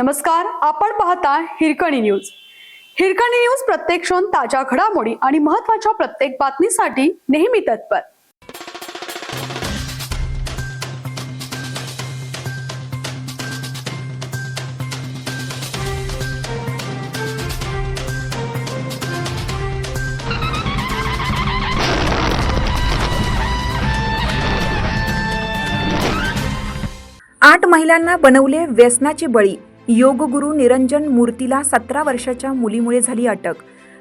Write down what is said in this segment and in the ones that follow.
नमस्कार आपण पाहता हिरकणी न्यूज. हिरकणी न्यूज प्रत्येक क्षण ताज्या घडामोडी आणि महत्त्वाच्या प्रत्येक बातमीसाठी नेहमी तत्पर. आठ महिलांना बनवले व्यसनाचे बळी. योगगुरू निरंजन मूर्तीला सतरा वर्षाच्या मुलीमुळे झाली अटक.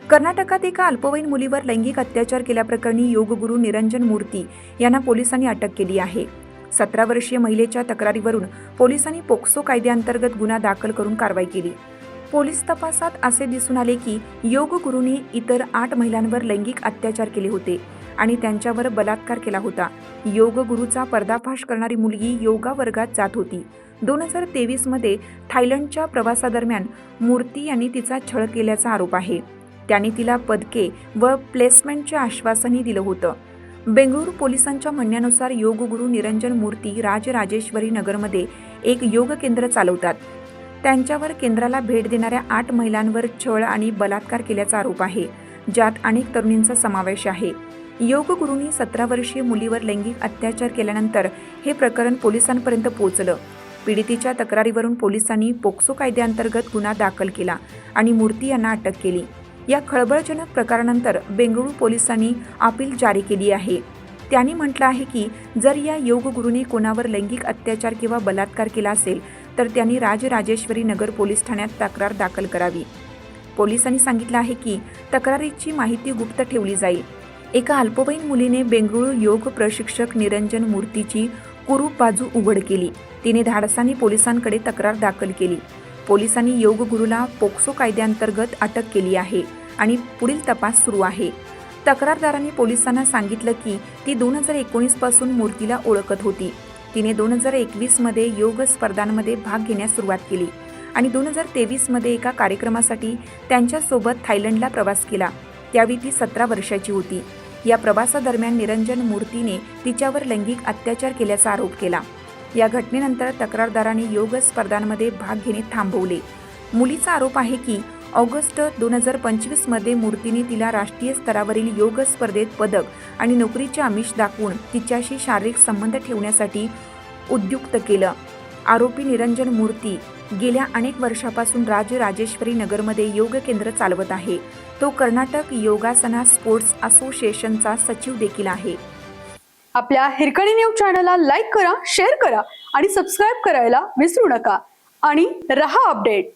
कर्नाटकात एका अल्पवयीन मुलीवर लैंगिक अत्याचार केल्याप्रकरणी योगगुरू निरंजन मूर्ती यांना पोलिसांनी अटक केली आहे. सतरा वर्षीय महिलेच्या तक्रारीवरून पोलिसांनी पोक्सो कायद्याअंतर्गत गुन्हा दाखल करून कारवाई केली. पोलीस तपासात असे दिसून आले की योगगुरूने इतर आठ महिलांवर लैंगिक अत्याचार केले होते. आणि त्यांच्यावर बलात्कार केला होता. योग गुरुचा पर्दाफाश करणारी मुलगी योगा वर्गात जात होती. दोन हजार तेवीसमध्ये थायलंडच्या प्रवासादरम्यान मूर्ती यांनी तिचा छळ केल्याचा आरोप आहे. त्याने तिला पदके व प्लेसमेंटचे आश्वासनही दिलं होतं. बेंगळुरू पोलिसांच्या म्हणण्यानुसार योगगुरू निरंजन मूर्ती राजराजेश्वरी नगरमध्ये एक योग केंद्र चालवतात. त्यांच्यावर केंद्राला भेट देणाऱ्या आठ महिलांवर छळ आणि बलात्कार केल्याचा आरोप आहे. ज्यात अनेक तरुणींचा समावेश आहे. योगगुरूंनी सतरा वर्षीय मुलीवर लैंगिक अत्याचार केल्यानंतर हे प्रकरण पोलिसांपर्यंत पोहोचलं. पीडितीच्या तक्रारीवरून पोलिसांनी पोक्सो कायद्याअंतर्गत गुन्हा दाखल केला आणि मूर्ती यांना अटक केली. या खळबळजनक प्रकारानंतर बेंगळुरू पोलिसांनी अपील जारी केली आहे. त्यांनी म्हटलं आहे की जर या योगगुरूने कोणावर लैंगिक अत्याचार किंवा बलात्कार केला असेल तर त्यांनी राजराजेश्वरी नगर पोलीस ठाण्यात तक्रार दाखल करावी. पोलिसांनी सांगितलं आहे की तक्रारीची माहिती गुप्त ठेवली जाईल. एका अल्पवयीन मुलीने बेंगळुरू योग प्रशिक्षक निरंजन मूर्तीची कुरूप बाजू उघड केली. तिने धाडसाने पोलिसांकडे तक्रार दाखल केली. पोलिसांनी योगगुरूला पोक्सो कायद्याअंतर्गत अटक केली आहे आणि पुढील तपास सुरू आहे. तक्रारदारांनी पोलिसांना सांगितलं की ती दोन हजार एकोणीसपासून मूर्तीला ओळखत होती. तिने दोन हजार एकवीसमध्ये योग स्पर्धांमध्ये भाग घेण्यास सुरुवात केली आणि दोन हजार तेवीसमध्ये एका कार्यक्रमासाठी त्यांच्यासोबत थायलंडला प्रवास केला. त्यावेळी ती सतरा वर्षाची होती. या प्रवासादरम्यान निरंजन मूर्तीने तिच्यावर लैंगिक अत्याचार केल्याचा आरोप केला. या घटनेनंतर तक्रारदाराने योग स्पर्धांमध्ये भाग घेणे थांबवले. मुलीचा आरोप आहे की ऑगस्ट दोन हजार पंचवीसमध्ये मूर्तीने तिला राष्ट्रीय स्तरावरील योग स्पर्धेत पदक आणि नोकरीचे आमिष दाखवून तिच्याशी शारीरिक संबंध ठेवण्यासाठी उद्युक्त केलं. आरोपी निरंजन मूर्ती गेल्या अनेक वर्षापासून राजराजेश्वरी नगरमध्ये योग केंद्र चालवत आहे. तो कर्नाटक योगासना स्पोर्ट्स असोसिएशनचा सचिव देखील आहे. आपल्या हिरकणी न्यूज चॅनलला लाईक करा शेअर करा आणि सबस्क्राईब करायला विसरू नका. आणि रहा अपडेट.